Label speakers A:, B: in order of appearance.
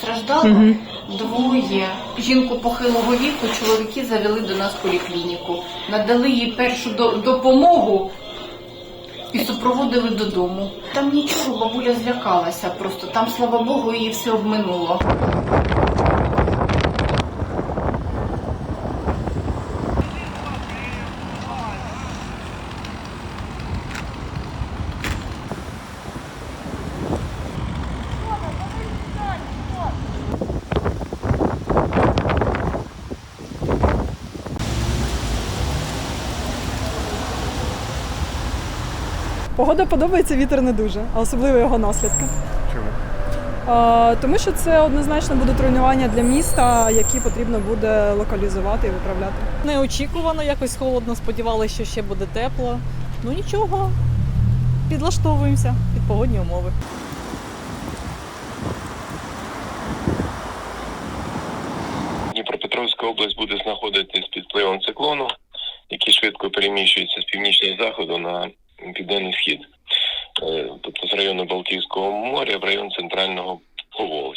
A: постраждало,
B: угу.
A: двоє. Жінку похилого віку чоловіки завели до нас в поліклініку, надали їй першу до- допомогу і супроводили додому. Там нічого, бабуля злякалася просто. Там, слава Богу, її все обминуло.
B: Погода подобається, вітер не дуже, а особливо його наслідки.
C: Чому?
B: А, тому що це однозначно будуть руйнування для міста, які потрібно буде локалізувати і виправляти.
D: Неочікувано, якось холодно, сподівалися, що ще буде тепло. Ну нічого, підлаштовуємося під погодні умови.
E: Дніпропетровська область буде знаходитись під впливом циклону, який швидко переміщується з північного заходу на південний схід, Е, тобто з району Балтійського моря в район центрального Поволжя.